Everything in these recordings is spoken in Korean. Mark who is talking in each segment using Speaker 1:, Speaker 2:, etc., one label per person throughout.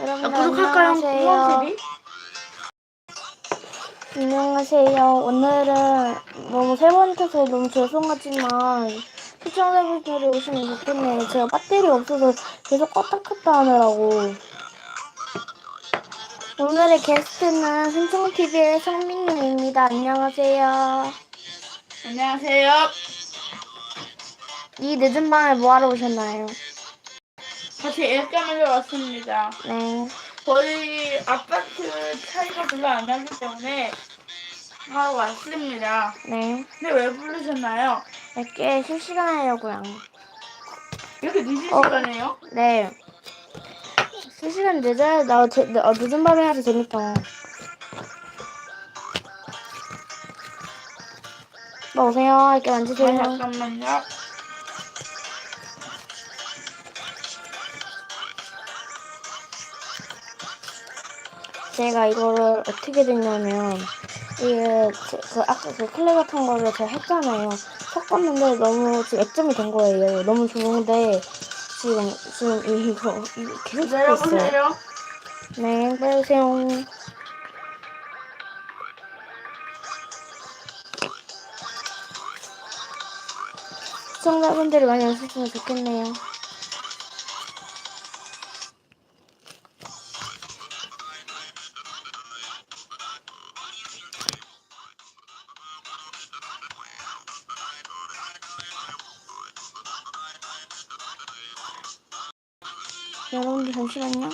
Speaker 1: 여러분
Speaker 2: 아, 구독할까요?
Speaker 1: 안녕하세요. 안녕하세요. 오늘은 너무 세 번째서 너무 죄송하지만 시청자분들이 오시면 좋겠네요. 제가 배터리 없어서 계속 껐다 켰다 하느라고. 오늘의 게스트는 승총TV의 성민님입니다. 안녕하세요.
Speaker 2: 안녕하세요.
Speaker 1: 이 늦은 밤에 뭐하러 오셨나요?
Speaker 2: 다시 일감을 왔습니다.
Speaker 1: 네.
Speaker 2: 저희 아파트 차이가 별로 안 나기 때문에 하러 왔습니다.
Speaker 1: 네.
Speaker 2: 근데 왜 부르셨나요?
Speaker 1: 몇개 실시간 하려고요.
Speaker 2: 이렇게 늦은
Speaker 1: 어.
Speaker 2: 시간에요?
Speaker 1: 네. 실시간 늦어야, 나, 제, 어, 늦은 밤에 해서 재밌다. 뭐 오세요. 이렇게
Speaker 2: 아,
Speaker 1: 만지세요.
Speaker 2: 잠깐만요.
Speaker 1: 제가 이거를 어떻게 됐냐면, 이게, 제- 그, 아까 그 클레 같은 거를 제가 했잖아요. 섞었는데 너무 지금 액점이 된 거예요. 너무 좋은데, 지금, 지금 이거, 이거 계속 섞고 있어요. 네, 빼주세요. 시청자분들이 많이 오셨으면 좋겠네요. 여러분들 잠시만요.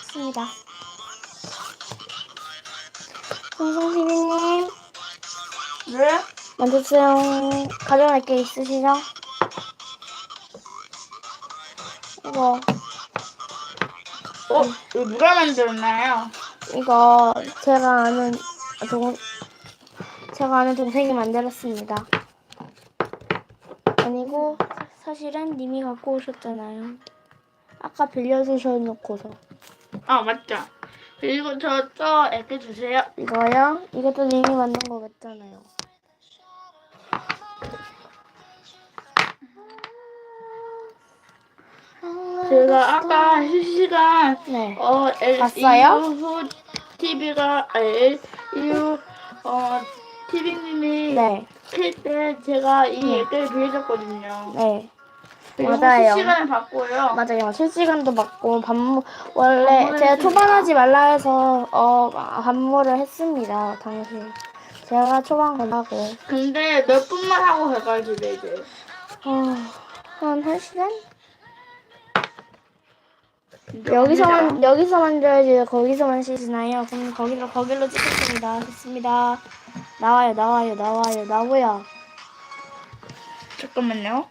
Speaker 1: 있습니다. 송송TV님,
Speaker 2: 네?
Speaker 1: 만져주세요. 가져갈 게 있으시죠? 이거,
Speaker 2: 어? 이거 누가 만들었나요?
Speaker 1: 이거, 제가 아는, 동, 제가 아는 동생이 만들었습니다. 아니고, 사실은 님이 갖고 오셨잖아요. 아까 빌려주셔 놓고서.
Speaker 2: 아, 맞죠. 그리고 저또 애기 주세요.
Speaker 1: 이거요? 이것도 님이 만든 거 같잖아요.
Speaker 2: 제가 아까 실시간
Speaker 1: 네.
Speaker 2: 어, L,
Speaker 1: 봤어요?
Speaker 2: 후 TV가 L, 유, 어, TV님이
Speaker 1: 네.
Speaker 2: 킬때 제가 이
Speaker 1: 네.
Speaker 2: 얘기를 빌려줬거든요.
Speaker 1: 네.
Speaker 2: 그리고
Speaker 1: 맞아요.
Speaker 2: 실시간에 봤고요.
Speaker 1: 맞아요. 실시간도 맞고 반모 원래
Speaker 2: 반모를
Speaker 1: 제가
Speaker 2: 했습니다.
Speaker 1: 초반하지 말라 해서 어 반모를 했습니다. 당시 제가 초반 가고
Speaker 2: 근데 몇 분만 하고 가가지고 이제
Speaker 1: 어한1 시간 여기서만 여기서만 줘야지 거기서만 쉬시나요? 그럼 거기로 거기로 찍겠습니다. 됐습니다. 나와요 나와요 나와요 나고요.
Speaker 2: 잠깐만요.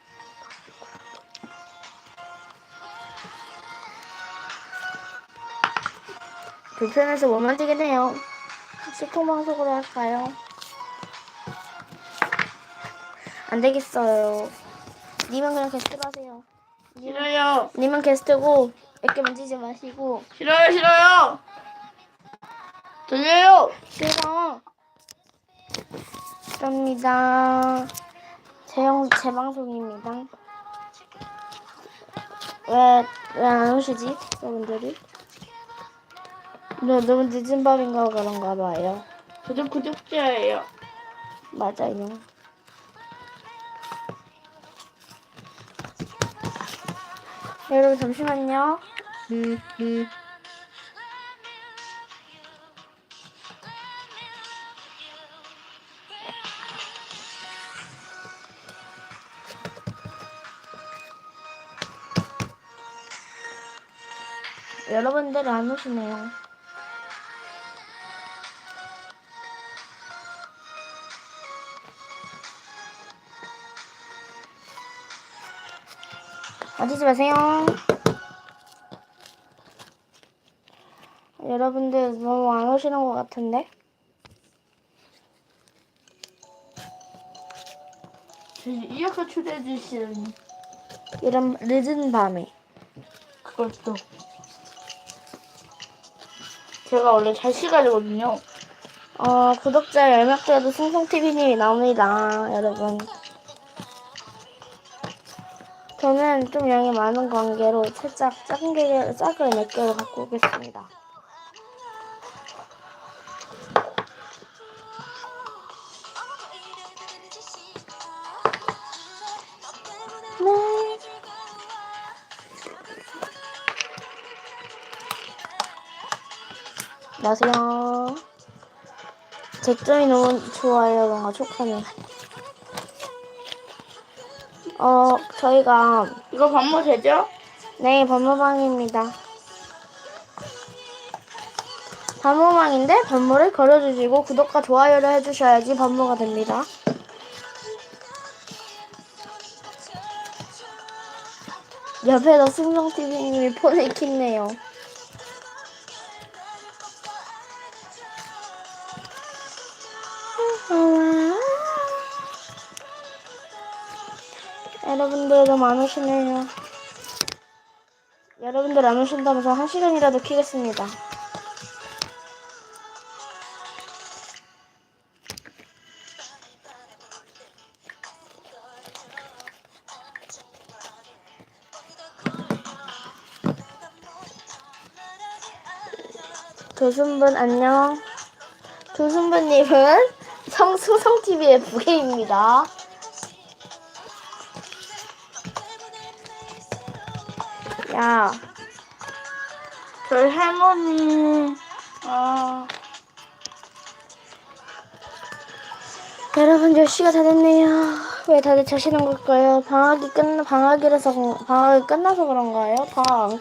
Speaker 1: 불편해서 못 만지겠네요. 시통 방송으로 할까요? 안 되겠어요. 님은 그냥 게스트로 하세요.
Speaker 2: 싫어요.
Speaker 1: 님은 게스트고 이렇게 만지지 마시고
Speaker 2: 싫어요, 싫어요. 들려요.
Speaker 1: 싫어. 그럽니다. 제영 제 방송입니다. 왜 왜 안 오시지, 여러분들이? 너 너무 늦은 밤인가 그런가 봐요.
Speaker 2: 저도 구독자예요.
Speaker 1: 맞아요. 여러분 잠시만요.
Speaker 2: 음, 음.
Speaker 1: 여러분들 안 오시네요. 어디지 마세요. 여러분들 너무 안 오시는 것 같은데?
Speaker 2: 이어서 초대해 주시는
Speaker 1: 이런 늦은 밤에.
Speaker 2: 그것도. 제가 원래 잘 시간이거든요.
Speaker 1: 어, 구독자 10명 돼도 승성TV님이 나옵니다, 여러분. 저는 좀 양이 많은 관계로 살짝 작은 개, 작은 몇 개를 갖고 오겠습니다. 네. 안녕하세요. 제 점이 너무 좋아요. 뭔가 촉감이. 어, 저희가
Speaker 2: 이거 반모 되죠?
Speaker 1: 네, 반모방입니다. 반모방인데 반모를 걸어주시고 구독과 좋아요를 해주셔야지 반모가 됩니다. 옆에서 승정TV님이 폰을 켰네요. 여러분들도 많으시네요. 여러분들 안 오신다면서 한 시간이라도 키겠습니다. 교순분 안녕. 교순분님은 성수성TV의 부계입니다. 야,
Speaker 2: 저희 할머니 아
Speaker 1: 여러분 10시가 다 됐네요. 왜 다들 자시는 걸까요? 방학이 끝 방학이라서 그- 방학이 끝나서 그런가요? 방학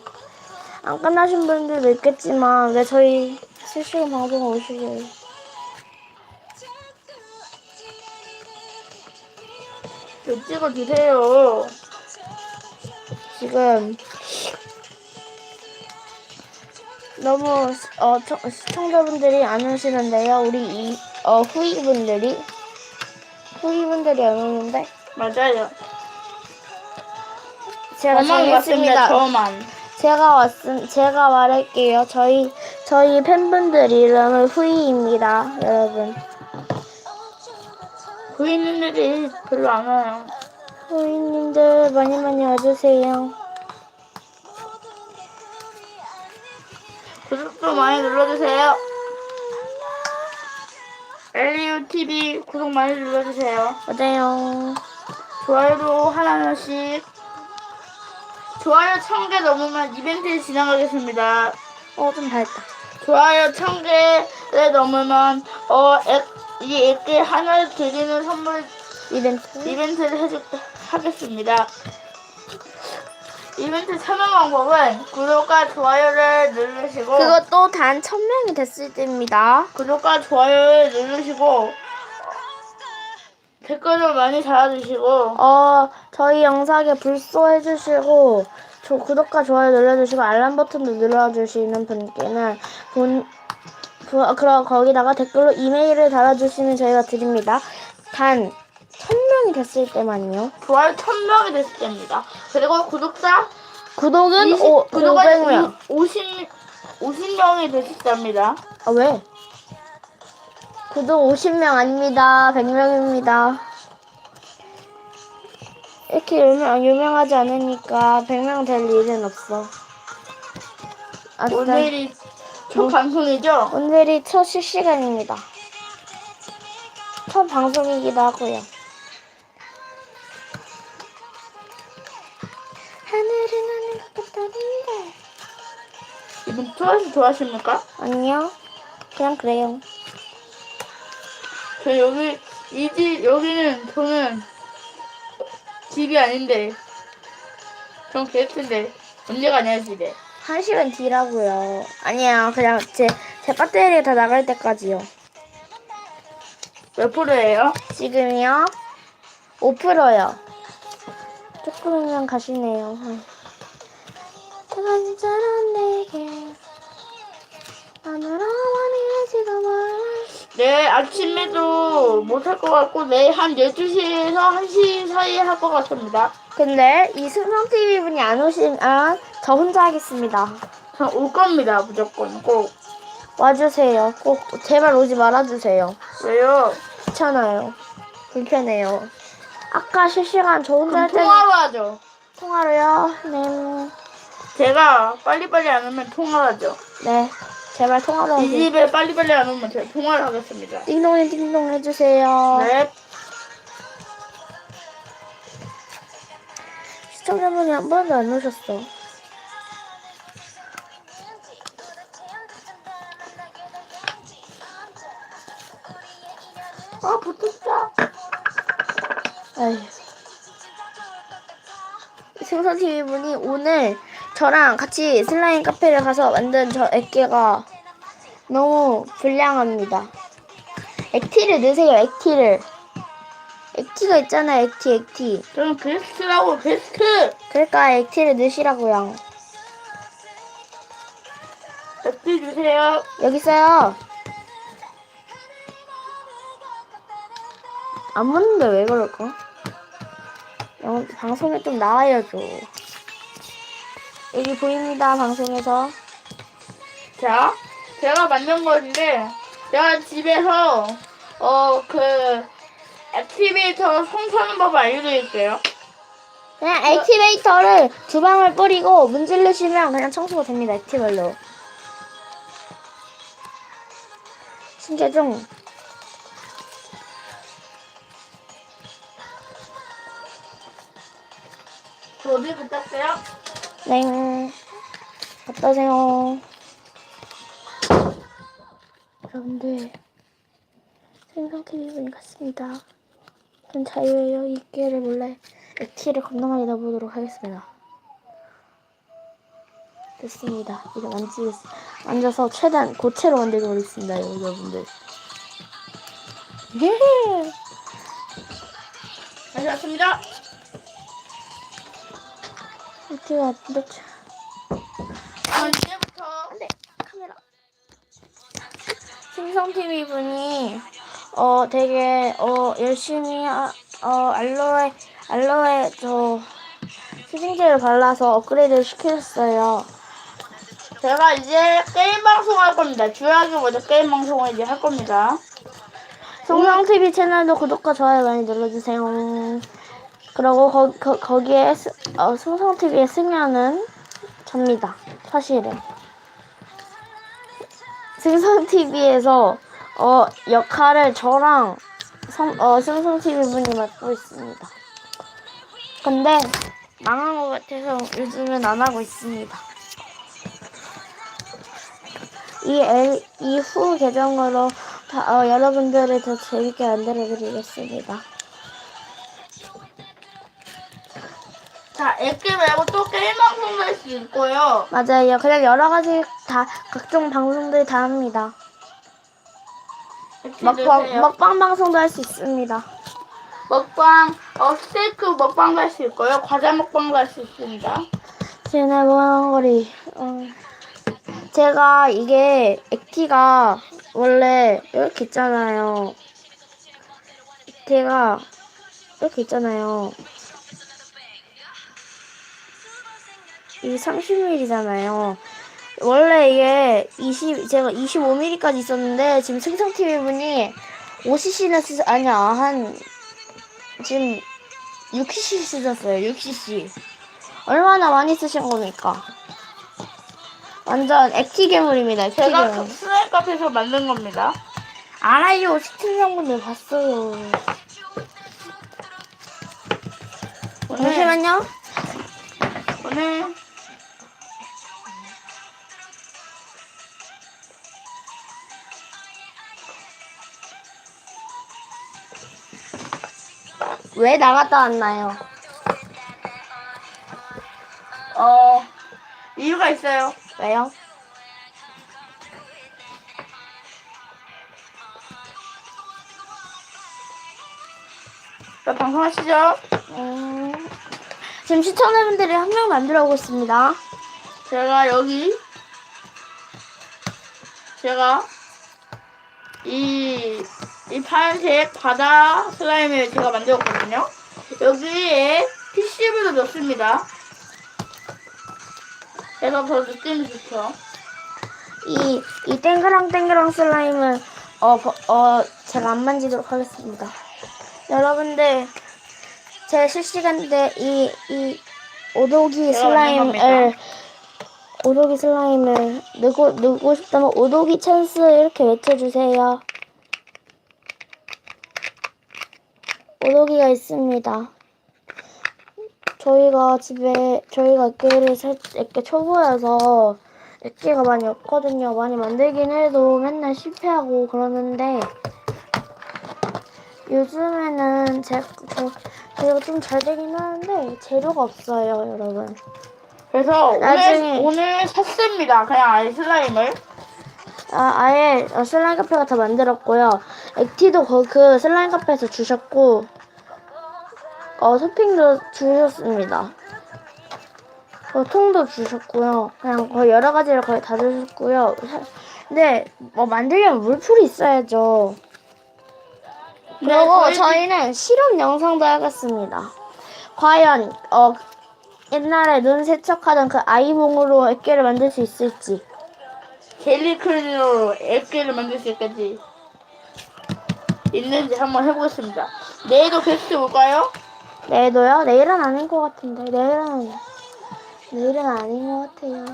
Speaker 1: 안 끝나신 분들도 있겠지만 왜 저희 실시간 방송 오시게요?
Speaker 2: 저 찍어주세요.
Speaker 1: 지금 너무 어, 청- 시청자분들이 안 오시는데요. 우리 이, 어, 후이분들이 후이분들이 안 오는데
Speaker 2: 맞아요.
Speaker 1: 제가. 정했습니다.
Speaker 2: 저만.
Speaker 1: 제가 왔음 제가 말할게요. 저희 저희 팬분들 이름은 후이입니다, 여러분.
Speaker 2: 부인들이 별로 안 와요.
Speaker 1: 후이님들 많이 많이 와주세요.
Speaker 2: 구독도 많이 눌러주세요. 엘리우 TV 구독 많이 눌러주세요.
Speaker 1: 맞아요.
Speaker 2: 좋아요도 하나하나씩. 좋아요 1000개 넘으면 이벤트 진행하겠습니다.
Speaker 1: 어좀 밝다.
Speaker 2: 좋아요 1000개를 넘으면 어, 앱, 이 앱게 하나 드리는 선물
Speaker 1: 이벤트.
Speaker 2: 이벤트를 해줄, 하겠습니다. 이벤트 참여 방법은 구독과 좋아요를 누르시고
Speaker 1: 그것도 단 1000명이 됐을 때입니다.
Speaker 2: 구독과 좋아요를 누르시고 댓글을 많이 달아주시고
Speaker 1: 어, 저희 영상에 불소 해주시고, 저 구독과 좋아요 눌러주시고, 알람 버튼도 눌러주시는 분께는, 본, 그, 그럼 거기다가 댓글로 이메일을 달아주시면 저희가 드립니다. 단, 1000 명이 됐을 때만요.
Speaker 2: 좋아요 1000명이 됐을 때입니다. 그리고 구독자
Speaker 1: 구독은
Speaker 2: 20,
Speaker 1: 오,
Speaker 2: 구독자
Speaker 1: 500명.
Speaker 2: 50, 50명이 됐을 때입니다.
Speaker 1: 아, 왜? 구독 50명 아닙니다. 100명입니다. 이렇게 유명, 유명하지 않으니까 100명 될 일은 없어. 아.
Speaker 2: 오늘이 첫
Speaker 1: 뭐?
Speaker 2: 방송이죠?
Speaker 1: 오늘이 첫 실시간입니다. 첫 방송이기도 하고요. 같다는데
Speaker 2: 이분 트와이스 좋아하십니까?
Speaker 1: 아니요. 그냥 그래요.
Speaker 2: 저 여기 이 집 여기는 저는 집이 아닌데 전 게스트인데 언제 가냐 집에.
Speaker 1: 한 시간 뒤라고요. 아니야 그냥 제, 제 배터리가 다 나갈 때까지요.
Speaker 2: 몇 프로예요?
Speaker 1: 지금요? 5%요. 조금이면 가시네요 그간처럼 내게 하늘아 원해지가 말라
Speaker 2: 네 아침에도 못 할 것 같고 내일 한 12시에서 1시 사이에 할 것 같습니다
Speaker 1: 근데 이 승성 TV 분이 안 오시면 저 혼자 하겠습니다.
Speaker 2: 전올 겁니다 무조건 꼭
Speaker 1: 와주세요. 꼭 제발 오지 말아주세요.
Speaker 2: 왜요?
Speaker 1: 귀찮아요. 불편해요. 아까 실시간 저 혼자
Speaker 2: 그럼
Speaker 1: 할 때는
Speaker 2: 통화로 하죠
Speaker 1: 통화로요? 네.
Speaker 2: 제가 빨리빨리 안 오면 통화를 하죠.
Speaker 1: 네. 제발 통화로
Speaker 2: 이
Speaker 1: 해주세요.
Speaker 2: 집에 빨리빨리 안 오면 제가 통화를 하겠습니다.
Speaker 1: 띵동이 띵동 해주세요.
Speaker 2: 네.
Speaker 1: 시청자분이 한 번도 안 오셨어.
Speaker 2: 아, 붙었다.
Speaker 1: 아휴. 생선TV 분이 오늘 저랑 같이 슬라임 카페를 가서 만든 저 액계가 너무 불량합니다. 액티를 넣으세요, 액티를. 액티가 있잖아요, 액티, 액티.
Speaker 2: 저는 베스트라고, 베스트!
Speaker 1: 그러니까 액티를 넣으시라고요.
Speaker 2: 베스트 주세요.
Speaker 1: 여기 있어요. 안 먹는데 왜 그럴까? 영, 방송에 좀 나와야죠. 여기 보입니다, 방송에서.
Speaker 2: 자, 제가 만든 건데, 제가 집에서, 어, 그, 액티베이터 손사는 법을 알려드릴게요.
Speaker 1: 그냥 액티베이터를 두 방울 뿌리고 문질르시면 그냥 청소가 됩니다, 액티별로. 신기하죠?
Speaker 2: 저 어디 붙였어요?
Speaker 1: 네. 오세요. 여러분들, 기분이 같습니다. 전 자유예요. 이 기회를 몰래 액티를 많이 넣어보도록 하겠습니다. 됐습니다. 이제 만지겠, 만져서 최대한 고체로 만들고 오겠습니다, 여러분들. 예!
Speaker 2: 안녕하십니다.
Speaker 1: 이렇게.
Speaker 2: 자, 이제부터,
Speaker 1: 안돼 카메라 생성 TV 분이 어 되게 어 열심히 하, 어 알로에 알로에 저 수딩젤을 발라서 업그레이드를 시켰어요.
Speaker 2: 제가 이제 게임 방송할 겁니다. 주요하게 먼저 게임 방송을 이제 할 겁니다.
Speaker 1: 송성 TV 채널도 구독과 좋아요 많이 눌러주세요. 그리고 거, 거, 거기에 스, 어, 송성 TV에 쓰면은 접니다. 사실은. 승성 TV에서 어 역할을 저랑 성, 어 승성 TV 분이 맡고 있습니다. 근데 망한 것 같아서 요즘은 안 하고 있습니다. 이 이후 계정으로 다, 어, 여러분들을 더 재밌게 만들어 드리겠습니다.
Speaker 2: 자, 액기 말고 또 게임 방송도 할 수 있고요.
Speaker 1: 맞아요. 그냥 여러 가지 다 각종 방송들 다 합니다.
Speaker 2: 액기
Speaker 1: 먹방. 먹방 방송도 할 수 있습니다.
Speaker 2: 먹방, 어, 스테이크 먹방도 할 수 있고요. 과자 먹방도 할 수 있습니다.
Speaker 1: 제네 모양거리. 어. 제가 이게 액티가 원래 이렇게 있잖아요. 액티가 이렇게 있잖아요. 이 30mm잖아요. 원래 이게 20 제가 25mm까지 있었는데 지금 생성 TV 분이 5cc는 쓰 아니야 한 지금 6cc 쓰셨어요. 6cc. 얼마나 많이 쓰신 겁니까? 완전 액티 괴물입니다. 액티
Speaker 2: 제가
Speaker 1: 괴물.
Speaker 2: 그 스나이 카페에서 만든 겁니다.
Speaker 1: 알아요. 시청자분들 봤어요.
Speaker 2: 오늘,
Speaker 1: 잠시만요.
Speaker 2: 오늘,
Speaker 1: 왜 나갔다 왔나요?
Speaker 2: 어, 이유가 있어요.
Speaker 1: 왜요?
Speaker 2: 자, 방송하시죠.
Speaker 1: 음, 지금 시청자분들이 한 명 만들어 오고 있습니다.
Speaker 2: 제가 여기 제가 이, 이 파란색 바다 슬라임을 제가 만들었거든요. 여기에 PCB도 넣습니다. 그래서 더 느낌이 좋죠.
Speaker 1: 이, 이 땡그랑 땡그랑 슬라임은, 어, 버- 어, 제가 안 만지도록 하겠습니다. 여러분들, 제 실시간 때 이, 이, 오도기 슬라임을 오도기 슬라임을 넣고 넣고 싶다면 오도기 찬스 이렇게 외쳐주세요. 오도기가 있습니다. 저희가 집에 저희가 액기를 살 액기 초보여서 액기가 많이 없거든요. 많이 만들긴 해도 맨날 실패하고 그러는데 요즘에는 제, 저, 저희가 좀 잘 되긴 하는데 재료가 없어요, 여러분.
Speaker 2: 그래서
Speaker 1: 나중에-
Speaker 2: 오늘 오늘 샀습니다. 그냥 아이 슬라임을.
Speaker 1: 아, 아예 어, 슬라임 카페 같은 거 만들었고요. 액티도 거, 그 슬라임 카페에서 주셨고, 어, 토핑도 주셨습니다. 어, 통도 주셨고요. 그냥 거의 여러 가지를 거의 다 주셨고요. 사- 근데 뭐 만들려면 물풀이 있어야죠. 그리고
Speaker 2: 저희
Speaker 1: 저희는 실험 영상도 하겠습니다. 과연 어 옛날에 눈 세척하던 그 아이봉으로 액계를 만들 수 있을지.
Speaker 2: 젤리 클리너로 액기를 만들 수 있겠지. 있는지 한번 해보겠습니다. 내일도 게스트 올까요?
Speaker 1: 내일도요? 내일은 아닌 것 같은데. 내일은 내일은 아닌 것 같아요.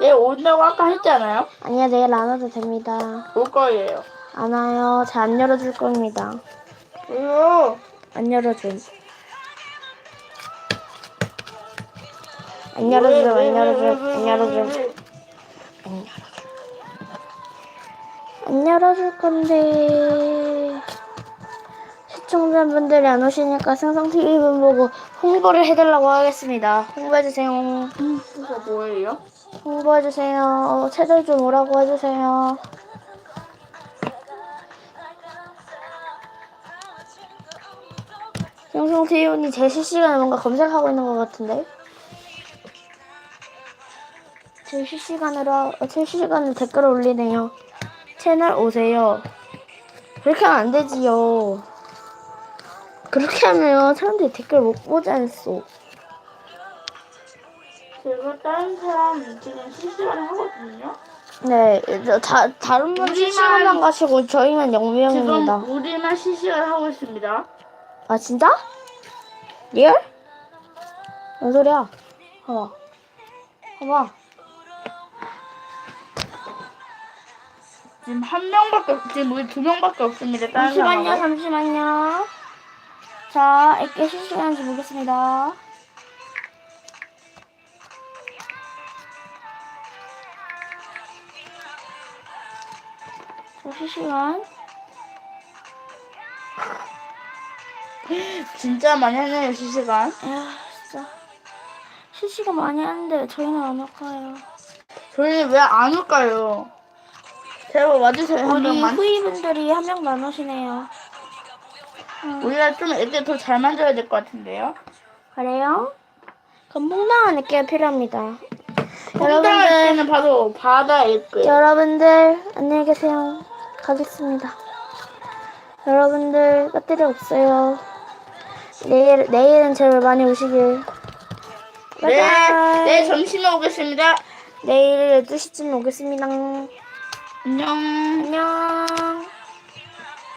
Speaker 2: 내일 온다고 아까 했잖아요.
Speaker 1: 아니야 내일 안 와도 됩니다.
Speaker 2: 올 거예요.
Speaker 1: 안 와요. 잘안 열어줄 겁니다.
Speaker 2: 왜요?
Speaker 1: 안 열어줌. 안 열어줌. 안 열어줌. 안 열어줌. 안 열어줄 건데 시청자분들이 안 오시니까 생성TV분 보고 홍보를 해달라고 하겠습니다. 홍보해주세요.
Speaker 2: 그거 뭐예요?
Speaker 1: 홍보해주세요. 채널 좀 오라고 해주세요. 생성TV분이 제 실시간에 뭔가 검색하고 있는 것 같은데? 제 실시간으로, 어, 제 실시간에 댓글을 올리네요. 채널 오세요. 그렇게 하면 안 되지요. 그렇게 하면 사람들이 댓글 못 보지 않소.
Speaker 2: 제가 다른 사람 지금 실시간에 하거든요.
Speaker 1: 네, 저 다, 다른 분
Speaker 2: 우리만-
Speaker 1: 실시간만 가시고 저희만 영명입니다.
Speaker 2: 지금 우리만 실시간 하고 있습니다.
Speaker 1: 아, 진짜? 리얼? 뭔 소리야? 봐봐. 봐봐.
Speaker 2: 지금 한 명밖에 없, 지금 우리 두 명밖에 없습니다. 다른
Speaker 1: 잠시만요,
Speaker 2: 사람하고.
Speaker 1: 잠시만요. 자, 실시간 좀 보겠습니다. 자, 실시간.
Speaker 2: 진짜 많이 하네요 실시간.
Speaker 1: 야, 진짜. 실시간 많이 하는데 저희는 안 올까요?
Speaker 2: 저희는 왜 안 올까요? 제발 와주세요 한
Speaker 1: 우리
Speaker 2: 명만.
Speaker 1: 후이분들이 한안 오시네요.
Speaker 2: 우리가 좀 애들 더 잘 만들어야 될 것 같은데요.
Speaker 1: 그래요? 그럼 퐁당한 액계가 필요합니다.
Speaker 2: 여러분들
Speaker 1: 여러분들,
Speaker 2: 때는 바로 바다 에그.
Speaker 1: 여러분들, 안녕히 계세요. 가겠습니다. 여러분들, 배터리 없어요. 내일, 내일은 제발 많이 오시길.
Speaker 2: 네,
Speaker 1: 바이바이.
Speaker 2: 네 점심에 오겠습니다.
Speaker 1: 내일 12시쯤 오겠습니다.
Speaker 2: 안녕.
Speaker 1: 안녕.